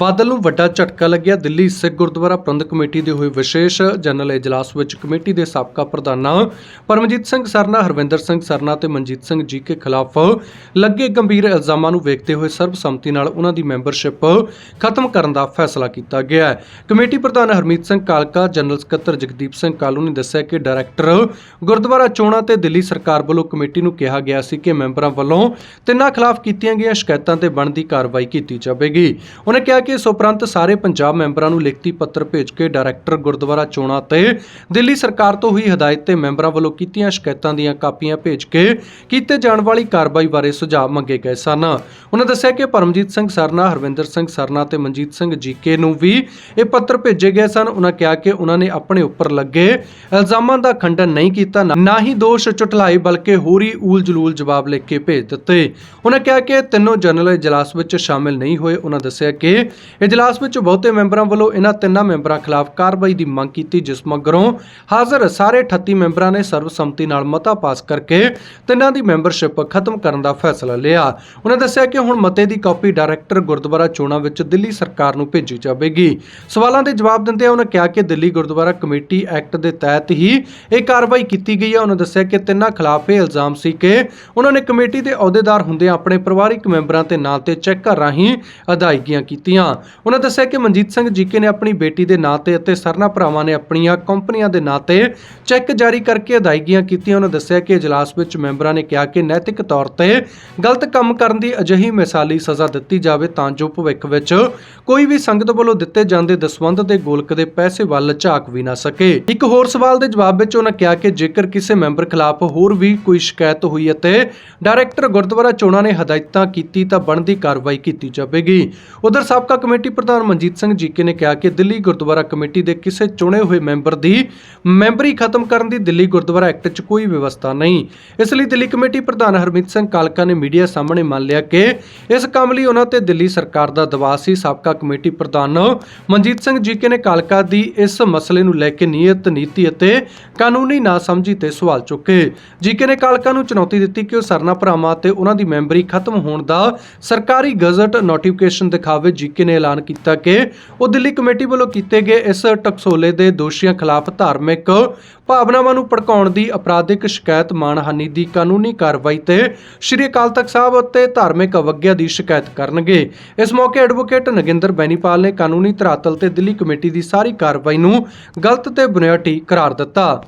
ਬਾਦਲ ਨੂੰ ਵੱਡਾ ਝਟਕਾ ਲੱਗਿਆ। ਦਿੱਲੀ ਸਿੱਖ ਗੁਰਦੁਆਰਾ ਪ੍ਰਬੰਧਕ ਕਮੇਟੀ ਦੇ ਹੋਏ ਵਿਸ਼ੇਸ਼ ਜਨਰਲ ਇਜਲਾਸ ਵਿੱਚ ਕਮੇਟੀ ਦੇ ਸਾਬਕਾ ਪ੍ਰਧਾਨਾਂ ਪਰਮਜੀਤ ਸਿੰਘ ਸਰਨਾ, ਹਰਵਿੰਦਰ ਸਿੰਘ ਸਰਨਾ ਤੇ ਮਨਜੀਤ ਸਿੰਘ ਜੀ ਕੇ ਖਿਲਾਫ ਲੱਗੇ ਗੰਭੀਰ ਇਲਜ਼ਾਮਾਂ ਨੂੰ ਵੇਖਦੇ ਹੋਏ ਸਰਬਸੰਮਤੀ ਨਾਲ ਉਹਨਾਂ ਦੀ ਮੈਂਬਰਸ਼ਿਪ ਖਤਮ ਕਰਨ ਦਾ ਫੈਸਲਾ ਕੀਤਾ ਗਿਆ ਹੈ। ਕਮੇਟੀ ਪ੍ਰਧਾਨ ਹਰਮੀਤ ਸਿੰਘ ਕਾਲਕਾ, ਜਨਰਲ ਸਕੱਤਰ ਜਗਦੀਪ ਸਿੰਘ ਕਾਲੂ ਨੇ ਦੱਸਿਆ ਕਿ ਡਾਇਰੈਕਟਰ ਗੁਰਦੁਆਰਾ ਚੋਣਾਂ ਤੇ ਦਿੱਲੀ ਸਰਕਾਰ ਵੱਲੋਂ ਕਮੇਟੀ ਨੂੰ ਕਿਹਾ ਗਿਆ ਸੀ ਕਿ ਮੈਂਬਰਾਂ ਵੱਲੋਂ ਤਿੰਨਾਂ ਖਿਲਾਫ ਕੀਤੀਆਂ ਗਈਆਂ ਸ਼ਿਕਾਇਤਾਂ ਤੇ ਬਣਦੀ ਕਾਰਵਾਈ ਕੀਤੀ ਜਾਵੇਗੀ। ਉਹਨੇ ਕਿਹਾ ਕਿ ਇਸ ਉਪਰੰਤ ਸਾਰੇ ਪੰਜਾਬ ਮੈਂਬਰਾਂ ਨੂੰ ਲਿਖਤੀ ਪੱਤਰ ਭੇਜ ਕੇ ਡਾਇਰੈਕਟਰ ਗੁਰਦੁਆਰਾ ਚੋਣਾਂ ਤੇ ਦਿੱਲੀ ਸਰਕਾਰ ਤੋਂ ਹੋਈ ਹਦਾਇਤ ਤੇ ਮੈਂਬਰਾਂ ਵੱਲੋਂ ਕੀਤੀਆਂ ਸ਼ਿਕਾਇਤਾਂ ਦੀਆਂ ਕਾਪੀਆਂ ਭੇਜ ਕੇ ਕੀਤੇ ਜਾਣ ਵਾਲੀ ਕਾਰਵਾਈ ਬਾਰੇ ਸੁਝਾਅ ਮੰਗੇ ਗਏ ਸਨ। ਉਹਨਾਂ ਦੱਸਿਆ ਕਿ ਪਰਮਜੀਤ ਸਿੰਘ ਸਰਨਾ, ਹਰਵਿੰਦਰ ਸਿੰਘ ਸਰਨਾ ਤੇ ਮਨਜੀਤ ਸਿੰਘ ਜੀਕੇ ਨੂੰ ਵੀ ਇਹ ਪੱਤਰ ਭੇਜੇ ਗਏ ਸਨ। ਉਹਨਾਂ ਕਿਹਾ ਕਿ ਉਹਨਾਂ ਨੇ ਆਪਣੇ ਉੱਪਰ ਲੱਗੇ ਇਲਜ਼ਾਮਾਂ ਦਾ ਖੰਡਨ ਨਹੀਂ ਕੀਤਾ, ਨਾ- ਹੀ ਦੋਸ਼ ਝੁਟਲਾਏ ਬਲਕਿ ਹੋਰੀ ਊਲ ਜਲੂਲ ਜਵਾਬ ਲਿਖ ਕੇ ਭੇਜ ਦਿੱਤੇ। ਉਹਨਾਂ ਕਿਹਾ ਕਿ ਇਹ ਤਿੰਨੋਂ ਜਨਰਲ ਇਜਲਾਸ ਵਿੱਚ ਸ਼ਾਮਿਲ ਨਹੀਂ ਹੋਏ। ਉਹਨਾਂ ਦੱਸਿਆ ਕਿ ਇਜਲਾਸ ਵਿੱਚ ਬਹੁਤੇ ਮੈਂਬਰਾਂ ਵੱਲੋਂ ਇਹਨਾਂ ਤਿੰਨਾਂ ਮੈਂਬਰਾਂ ਖਿਲਾਫ ਕਾਰਵਾਈ ਦੀ ਮੰਗ ਕੀਤੀ, ਜਿਸ ਮਗਰੋਂ ਹਾਜ਼ਰ ਸਾਰੇ 38 ਮੈਂਬਰਾਂ ਨੇ ਸਰਬਸੰਮਤੀ ਨਾਲ ਮਤਾ ਪਾਸ ਕਰਕੇ ਤਿੰਨਾਂ ਦੀ ਮੈਂਬਰਸ਼ਿਪ ਖਤਮ ਕਰਨ ਦਾ ਫੈਸਲਾ ਲਿਆ। ਉਹਨਾਂ ਦੱਸਿਆ ਕਿ ਹੁਣ ਮਤੇ ਦੀ ਕਾਪੀ ਡਾਇਰੈਕਟਰ ਗੁਰਦੁਆਰਾ ਚੋਣਾਂ ਵਿੱਚ ਦਿੱਲੀ ਸਰਕਾਰ ਨੂੰ ਭੇਜੀ ਜਾਵੇਗੀ। ਸਵਾਲਾਂ ਦੇ ਜਵਾਬ ਦਿੰਦਿਆਂ ਉਹਨਾਂ ਕਿਹਾ ਕਿ ਦਿੱਲੀ ਗੁਰਦੁਆਰਾ ਕਮੇਟੀ ਐਕਟ ਦੇ ਤਹਿਤ ਹੀ ਇਹ ਕਾਰਵਾਈ ਕੀਤੀ ਗਈ ਹੈ ਉਹਨਾਂ ਦੱਸਿਆ ਕਿ ਤਿੰਨਾਂ ਖਿਲਾਫ ਇਹ ਇਲਜ਼ਾਮ ਸੀ ਕਿ ਉਹਨਾਂ ਨੇ ਕਮੇਟੀ ਦੇ ਅਹੁਦੇਦਾਰ ਹੁੰਦਿਆਂ ਆਪਣੇ ਪਰਿਵਾਰਕ ਮੈਂਬਰਾਂ ਤੇ ਨਾਂ ਤੇ ਚੈੱਕਾਂ ਰਾਹੀਂ ਅਦਾਇਗੀਆਂ ਕੀਤੀਆਂ। ਉਹਨਾਂ ਦੱਸਿਆ ਕਿ ਮਨਜੀਤ ਸਿੰਘ ਜੀਕੇ ਨੇ ਆਪਣੀ ਬੇਟੀ ਦੇ ਨਾਂ ਤੇ ਅਤੇ ਸਰਨਾ ਭਰਾਵਾਂ ਨੇ ਆਪਣੀਆਂ ਕੰਪਨੀਆਂ ਦੇ ਨਾਂ ਤੇ ਚੈੱਕ ਜਾਰੀ ਕਰਕੇ ਅਦਾਇਗੀਆਂ ਕੀਤੀਆਂ। ਉਹਨਾਂ ਦੱਸਿਆ ਕਿ ਇਜਲਾਸ ਵਿੱਚ ਮੈਂਬਰਾਂ ਨੇ ਕਿਹਾ ਕਿ ਨੈਤਿਕ ਤੌਰ ਤੇ ਗਲਤ ਕੰਮ ਕਰਨ ਦੀ ਅਜਿਹੀ ਮਿਸਾਲੀ ਸਜ਼ਾ ਦਿੱਤੀ ਜਾਵੇ ਤਾਂ ਜੋ ਭਵਿੱਖ ਵਿੱਚ ਕੋਈ ਵੀ ਸੰਗਤ ਵੱਲੋਂ ਦਿੱਤੇ ਜਾਂਦੇ ਦਸਵੰਧ ਦੇ ਗੋਲਕ ਦੇ ਪੈਸੇ ਵੱਲ ਝਾਕ ਵੀ ਨਾ ਸਕੇ। ਇੱਕ ਹੋਰ ਸਵਾਲ ਦੇ ਜਵਾਬ ਵਿੱਚ ਉਹਨਾਂ ਕਿਹਾ ਕਿ ਜੇਕਰ ਕਿਸੇ ਮੈਂਬਰ ਖਿਲਾਫ ਹੋਰ ਵੀ ਕੋਈ ਸ਼ਿਕਾਇਤ ਹੋਈ ਅਤੇ ਡਾਇਰੈਕਟਰ ਗੁਰਦੁਆਰਾ ਚੋਣਾਂ ਨੇ ਹਦਾਇਤਾਂ ਕੀਤੀ ਤਾਂ ਬਣਦੀ ਕਾਰਵਾਈ ਕੀਤੀ ਜਾਵੇਗੀ। ਉਧਰ ਸਾਬਕਾ ਕਮੇਟੀ ਪ੍ਰਧਾਨ ਮਨਜੀਤ ਸਿੰਘ ਜੀਕੇ ਨੇ ਕਿਹਾ ਕਿ ਦਿੱਲੀ ਗੁਰਦੁਆਰਾ ਕਮੇਟੀ ਦੇ ਕਿਸੇ ਚੁਣੇ ਹੋਏ ਮੈਂਬਰ ਦੀ ਮੈਂਬਰੀ ਖਤਮ ਕਰਨ ਦੀ ਦਿੱਲੀ ਗੁਰਦੁਆਰਾ ਐਕਟ 'ਚ ਕੋਈ ਵਿਵਸਥਾ ਨਹੀਂ। ਇਸ ਲਈ ਦਿੱਲੀ ਕਮੇਟੀ ਪ੍ਰਧਾਨ ਹਰਮੀਤ ਸਿੰਘ ਕਾਲਕਾ ਨੇ ਮੀਡੀਆ ਸਾਹਮਣੇ ਮੰਨ ਲਿਆ ਕਿ ਇਸ ਕੰਮ ਲਈ ਉਹਨਾਂ ਤੇ ਦਿੱਲੀ ਸਰਕਾਰ ਦਾ ਦਬਾਅ ਸੀ। ਸਾਬਕਾ ਕਮੇਟੀ ਪ੍ਰਧਾਨ ਮਨਜੀਤ ਸਿੰਘ ਜੀਕੇ ਨੇ ਕਾਲਕਾ ਦੀ ਇਸ ਮਸਲੇ ਨੂੰ ਲੈ ਕੇ ਨੀਅਤ ਨੀਤੀ ਅਤੇ ਕਾਨੂੰਨੀ ਨਾਸਮਝੀ ਤੇ ਸਵਾਲ ਚੁੱਕੇ। ਜੀਕੇ ਨੇ ਕਾਲਕਾ ਨੂੰ ਚੁਣੌਤੀ ਦਿੱਤੀ ਕਿ ਉਹ ਸਰਨਾ ਭਰਾਵਾਂ ਤੇ ਉਹਨਾਂ ਦੀ ਮੈਂਬਰੀ ਖਤਮ ਹੋਣ ਦਾ ਸਰਕਾਰੀ ਗਜ਼ਟ ਨੋਟੀਫਿਕੇਸ਼ਨ ਦਿਖਾਵੇ। ਜੀਕੇ ਨੇ ਐਲਾਨ ਕੀਤਾ ਕਿ ਉਹ ਦਿੱਲੀ ਕਮੇਟੀ ਵੱਲੋਂ ਕੀਤੇ ਗਏ ਇਸ ਟਕਸੋਲੇ ਦੇ ਦੋਸ਼ੀਆਂ ਖਿਲਾਫ ਧਾਰਮਿਕ ਭਾਵਨਾਵਾਂ ਨੂੰ ਭੜਕਾਉਣ ਦੀ ਅਪਰਾਧਿਕ ਸ਼ਿਕਾਇਤ ਮਾਣਹਾਨੀ ਦੀ ਕਾਨੂੰਨੀ ਕਾਰਵਾਈ ਤੇ ਸ਼੍ਰੀ ਅਕਾਲ ਤਖਤ ਸਾਹਿਬ ਅਤੇ ਧਾਰਮਿਕ ਅਵਗਿਆ ਦੀ ਸ਼ਿਕਾਇਤ ਕਰਨਗੇ। ਇਸ ਮੌਕੇ ਐਡਵੋਕੇਟ ਨਗਿੰਦਰ ਬੈਨੀਪਾਲ ਨੇ ਕਾਨੂੰਨੀ ਧਰਾਤਲ ਤੇ ਦਿੱਲੀ ਕਮੇਟੀ ਦੀ ਸਾਰੀ ਕਾਰਵਾਈ ਨੂੰ ਗਲਤ ਤੇ ਬੁਨਿਆਦੀ ਕਰਾਰ ਦਿੱਤਾ।